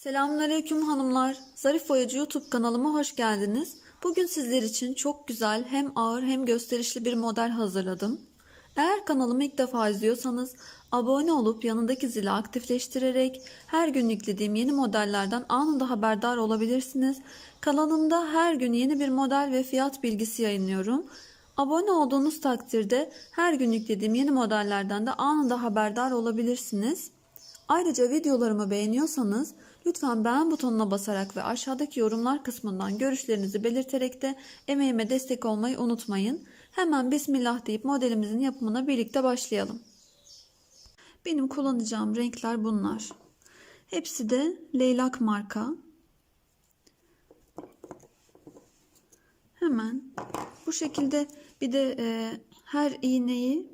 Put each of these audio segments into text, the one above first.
Selamünaleyküm hanımlar. Zarif Boyacı YouTube kanalıma hoş geldiniz. Bugün sizler için çok güzel hem ağır hem gösterişli bir model hazırladım. Eğer kanalımı ilk defa izliyorsanız abone olup yanındaki zili aktifleştirerek her gün yüklediğim yeni modellerden anında haberdar olabilirsiniz. Kanalımda her gün yeni bir model ve fiyat bilgisi yayınlıyorum. Abone olduğunuz takdirde her gün yüklediğim yeni modellerden de anında haberdar olabilirsiniz. Ayrıca videolarımı beğeniyorsanız lütfen beğen butonuna basarak ve aşağıdaki yorumlar kısmından görüşlerinizi belirterek de emeğime destek olmayı unutmayın. Hemen Bismillah deyip modelimizin yapımına birlikte başlayalım. Benim kullanacağım renkler bunlar. Hepsi de leylak marka. Hemen bu şekilde bir de e, her iğneyi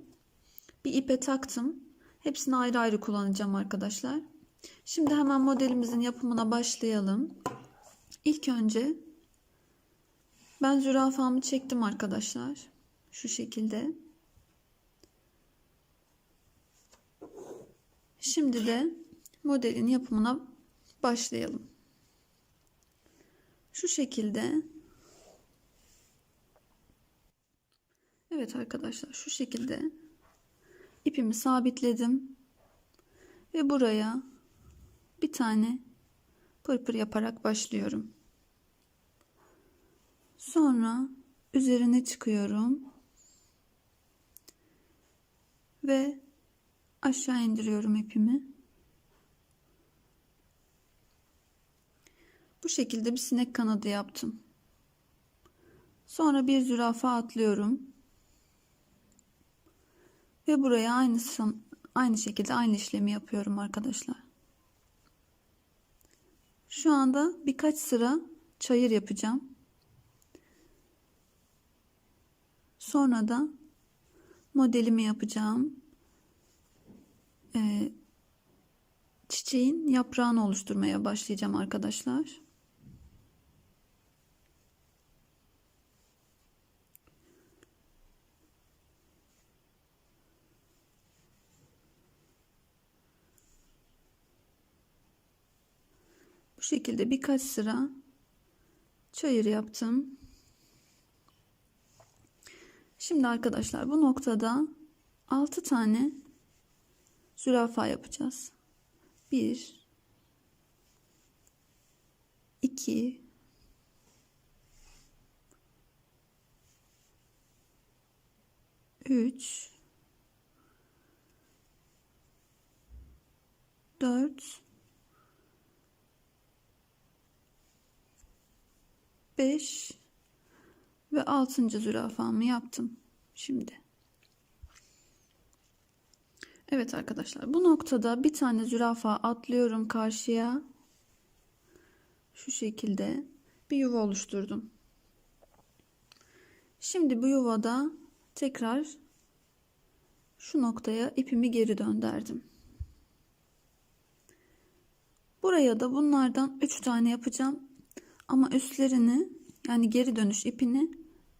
bir ipe taktım. Hepsini ayrı ayrı kullanacağım arkadaşlar. Şimdi hemen modelimizin yapımına başlayalım. İlk önce ben zürafamı çektim arkadaşlar. Şu şekilde. Şimdi de modelin yapımına başlayalım. Şu şekilde. Evet arkadaşlar şu şekilde ipimi sabitledim ve buraya bir tane pırpır yaparak başlıyorum. Sonra üzerine çıkıyorum ve aşağı indiriyorum ipimi. Bu şekilde bir sinek kanadı yaptım. Sonra bir zürafa atlıyorum. Ve buraya aynı aynı şekilde aynı işlemi yapıyorum arkadaşlar. Şu anda birkaç sıra çayır yapacağım. Sonra da modelimi yapacağım. Ee, çiçeğin yaprağını oluşturmaya başlayacağım arkadaşlar. Şekilde birkaç sıra çayır yaptım. Şimdi arkadaşlar bu noktada 6 tane zürafa yapacağız. 1 2 3 4 5 ve 6. zürafamı yaptım. Şimdi. Evet arkadaşlar bu noktada bir tane zürafa atlıyorum karşıya. Şu şekilde bir yuva oluşturdum. Şimdi bu yuvada tekrar şu noktaya ipimi geri döndürdüm. Buraya da bunlardan 3 tane yapacağım. Ama üstlerini yani geri dönüş ipini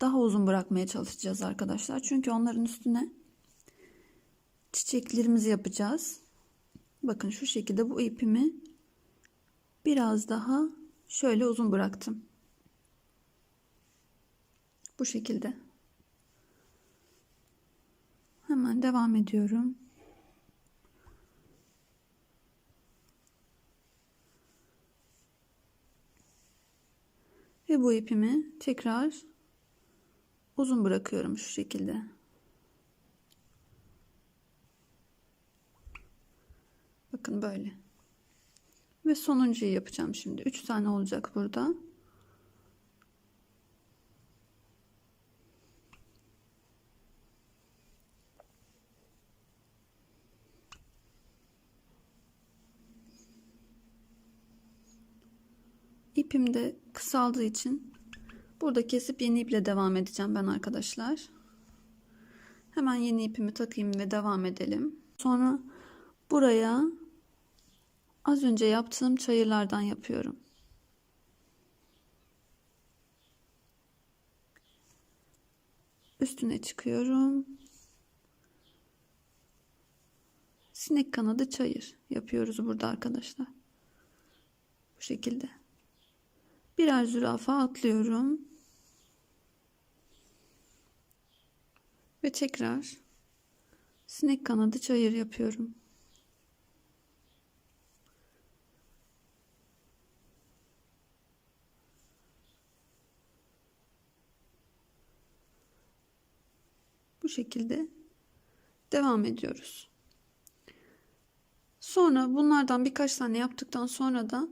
daha uzun bırakmaya çalışacağız arkadaşlar. Çünkü onların üstüne çiçeklerimizi yapacağız. Bakın şu şekilde bu ipimi biraz daha şöyle uzun bıraktım. Bu şekilde. Hemen devam ediyorum. Ve bu ipimi tekrar uzun bırakıyorum şu şekilde. Bakın böyle. Ve sonuncuyu yapacağım şimdi. 3 tane olacak burada. İpim de kısaldığı için burada kesip yeni iple devam edeceğim ben arkadaşlar. Hemen yeni ipimi takayım ve devam edelim. Sonra buraya az önce yaptığım çayırlardan yapıyorum. Üstüne çıkıyorum. Sinek kanadı çayır yapıyoruz burada arkadaşlar. Bu şekilde. Birer zürafa atlıyorum. Ve tekrar sinek kanadı çayır yapıyorum. Bu şekilde devam ediyoruz. Sonra bunlardan birkaç tane yaptıktan sonra da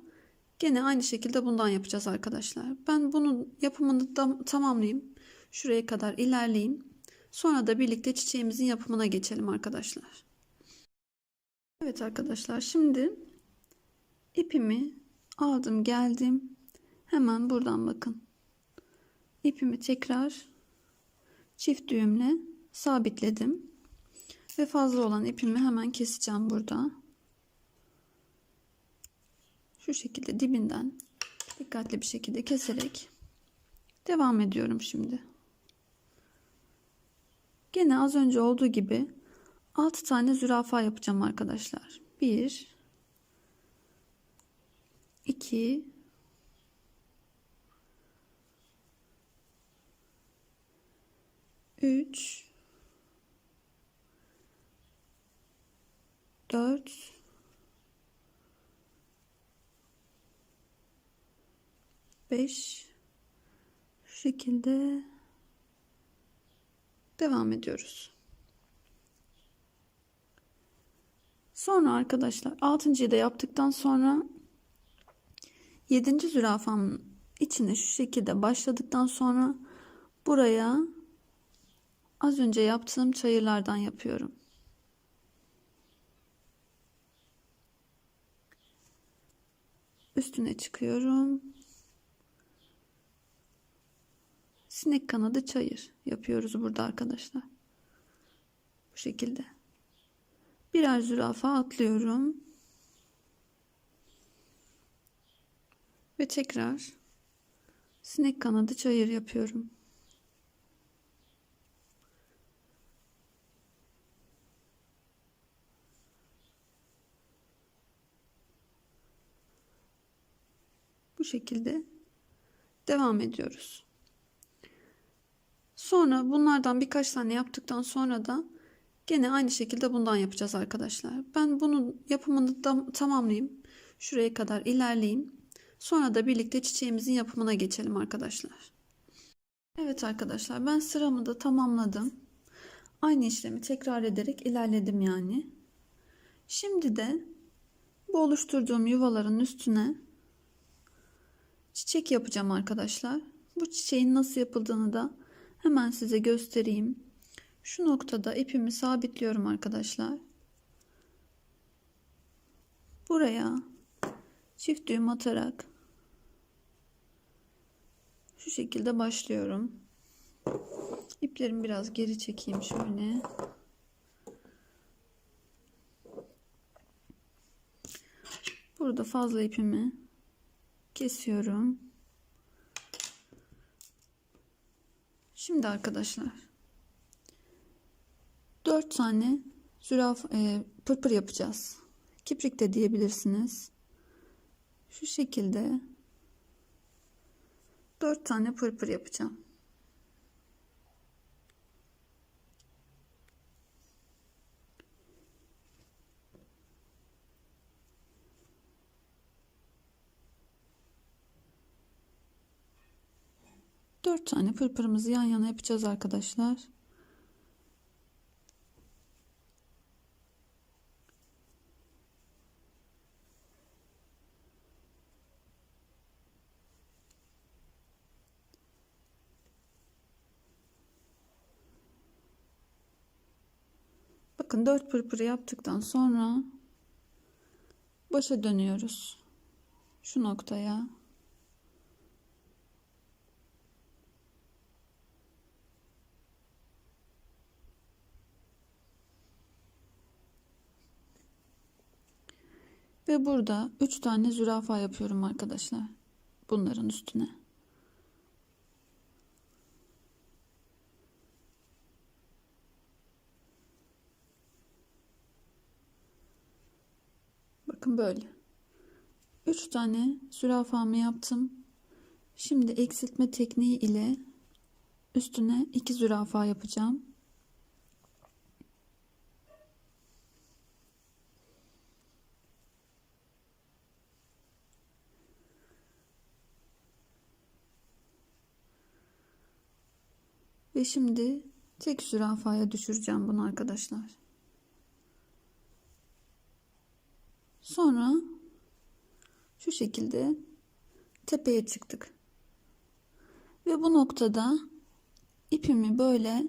gene aynı şekilde bundan yapacağız arkadaşlar. Ben bunun yapımını tamamlayayım. Şuraya kadar ilerleyeyim. Sonra da birlikte çiçeğimizin yapımına geçelim arkadaşlar. Evet arkadaşlar şimdi ipimi aldım geldim. Hemen buradan bakın. İpimi tekrar çift düğümle sabitledim. Ve fazla olan ipimi hemen keseceğim burada. Şu şekilde dibinden dikkatli bir şekilde keserek devam ediyorum şimdi. Gene az önce olduğu gibi 6 tane zürafa yapacağım arkadaşlar. 1 2 3 4 5 şu şekilde devam ediyoruz. Sonra arkadaşlar 6.yı da yaptıktan sonra 7. zürafamın içine şu şekilde başladıktan sonra buraya az önce yaptığım çayırlardan yapıyorum. Üstüne çıkıyorum. Sinek kanadı çayır yapıyoruz burada arkadaşlar. Bu şekilde. Birer zürafa atlıyorum. Ve tekrar sinek kanadı çayır yapıyorum. Bu şekilde devam ediyoruz. Sonra bunlardan birkaç tane yaptıktan sonra da gene aynı şekilde bundan yapacağız arkadaşlar. Ben bunun yapımını da tamamlayayım. Şuraya kadar ilerleyeyim. Sonra da birlikte çiçeğimizin yapımına geçelim arkadaşlar. Evet arkadaşlar ben sıramı da tamamladım. Aynı işlemi tekrar ederek ilerledim yani. Şimdi de bu oluşturduğum yuvaların üstüne çiçek yapacağım arkadaşlar. Bu çiçeğin nasıl yapıldığını da hemen size göstereyim. Şu noktada ipimi sabitliyorum arkadaşlar. Buraya çift düğüm atarak şu şekilde başlıyorum. İplerimi biraz geri çekeyim şöyle. Burada fazla ipimi kesiyorum. Şimdi arkadaşlar 4 tane züraf e, pırpır yapacağız. Kiprik de diyebilirsiniz. Şu şekilde 4 tane pırpır yapacağım. Dört tane pırpırımızı yan yana yapacağız arkadaşlar. Bakın dört pırpırı yaptıktan sonra başa dönüyoruz. Şu noktaya. Ve burada 3 tane zürafa yapıyorum arkadaşlar. Bunların üstüne. Bakın böyle. 3 tane zürafamı yaptım. Şimdi eksiltme tekniği ile üstüne 2 zürafa yapacağım. Ve şimdi tek zürafaya düşüreceğim bunu arkadaşlar. Sonra şu şekilde tepeye çıktık. Ve bu noktada ipimi böyle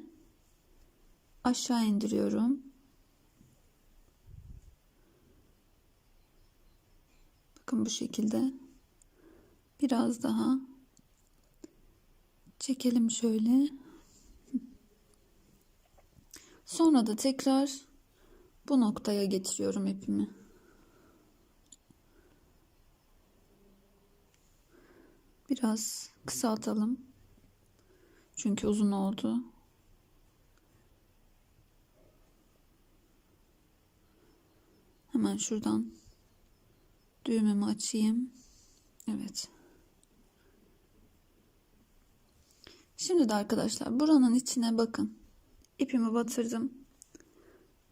aşağı indiriyorum. Bakın bu şekilde. Biraz daha çekelim şöyle. Sonra da tekrar bu noktaya getiriyorum ipimi. Biraz kısaltalım. Çünkü uzun oldu. Hemen şuradan düğmemi açayım. Evet. Şimdi de arkadaşlar buranın içine bakın. İpimi batırdım.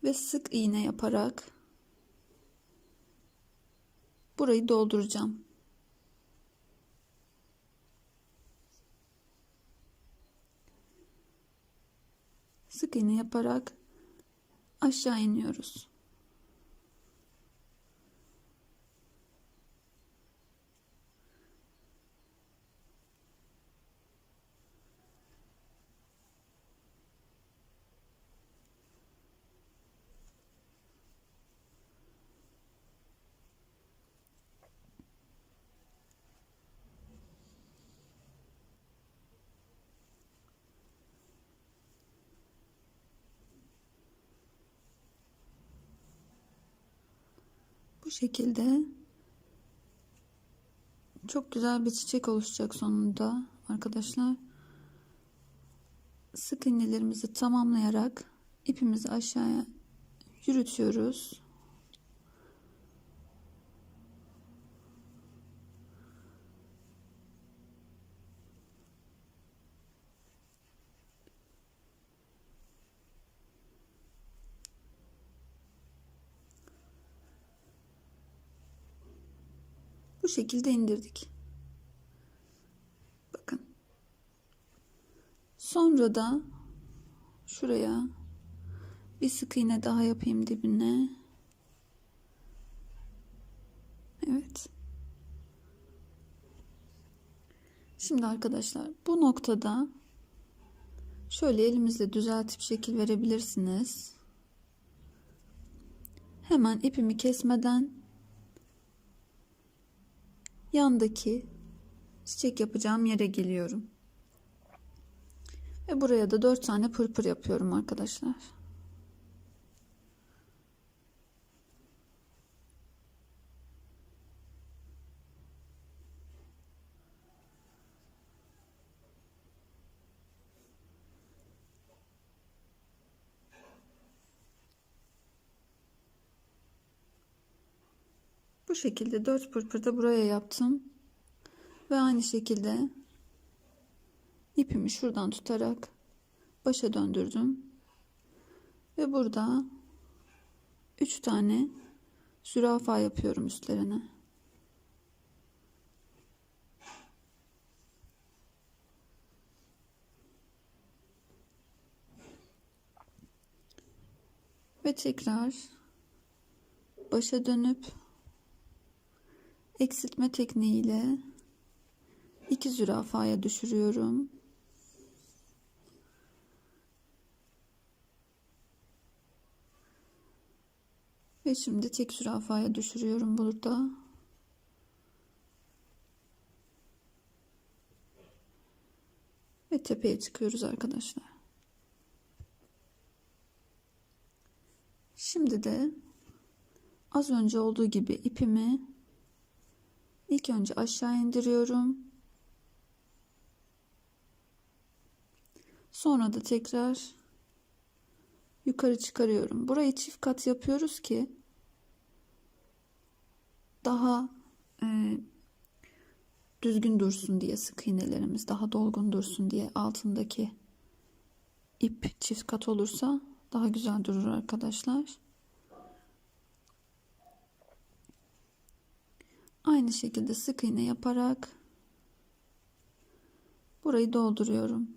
Ve sık iğne yaparak burayı dolduracağım. Sık iğne yaparak aşağı iniyoruz. Bu şekilde çok güzel bir çiçek oluşacak sonunda arkadaşlar. Sık iğnelerimizi tamamlayarak ipimizi aşağıya yürütüyoruz. Bu şekilde indirdik. Bakın. Sonra da şuraya bir sık iğne daha yapayım dibine. Evet. Şimdi arkadaşlar bu noktada şöyle elimizle düzeltip şekil verebilirsiniz. Hemen ipimi kesmeden yandaki çiçek yapacağım yere geliyorum. Ve buraya da 4 tane pırpır yapıyorum arkadaşlar. Bu şekilde 4 pırpır da buraya yaptım. Ve aynı şekilde ipimi şuradan tutarak başa döndürdüm. Ve burada 3 tane zürafa yapıyorum üstlerine. Ve tekrar başa dönüp eksiltme tekniğiyle iki zürafaya düşürüyorum. Ve şimdi tek zürafaya düşürüyorum burada. Ve tepeye çıkıyoruz arkadaşlar. Şimdi de az önce olduğu gibi ipimi ilk önce aşağı indiriyorum. Sonra da tekrar yukarı çıkarıyorum. Burayı çift kat yapıyoruz ki daha e, düzgün dursun diye sık iğnelerimiz daha dolgun dursun diye altındaki ip çift kat olursa daha güzel durur arkadaşlar. Aynı şekilde sık iğne yaparak burayı dolduruyorum.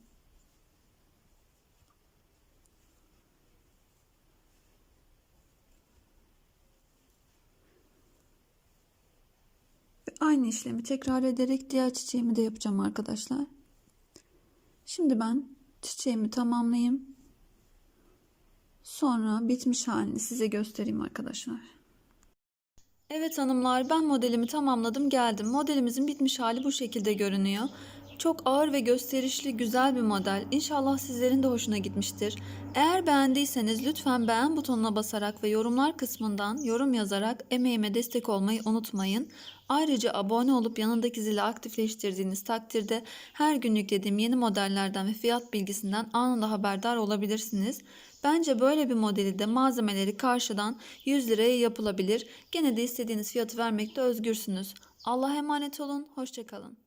Aynı işlemi tekrar ederek diğer çiçeğimi de yapacağım arkadaşlar. Şimdi ben çiçeğimi tamamlayayım. Sonra bitmiş halini size göstereyim arkadaşlar. Evet hanımlar ben modelimi tamamladım geldim. Modelimizin bitmiş hali bu şekilde görünüyor. Çok ağır ve gösterişli güzel bir model. İnşallah sizlerin de hoşuna gitmiştir. Eğer beğendiyseniz lütfen beğen butonuna basarak ve yorumlar kısmından yorum yazarak emeğime destek olmayı unutmayın. Ayrıca abone olup yanındaki zili aktifleştirdiğiniz takdirde her gün yüklediğim yeni modellerden ve fiyat bilgisinden anında haberdar olabilirsiniz. Bence böyle bir modeli de malzemeleri karşıdan 100 liraya yapılabilir. Gene de istediğiniz fiyatı vermekte özgürsünüz. Allah'a emanet olun, hoşçakalın.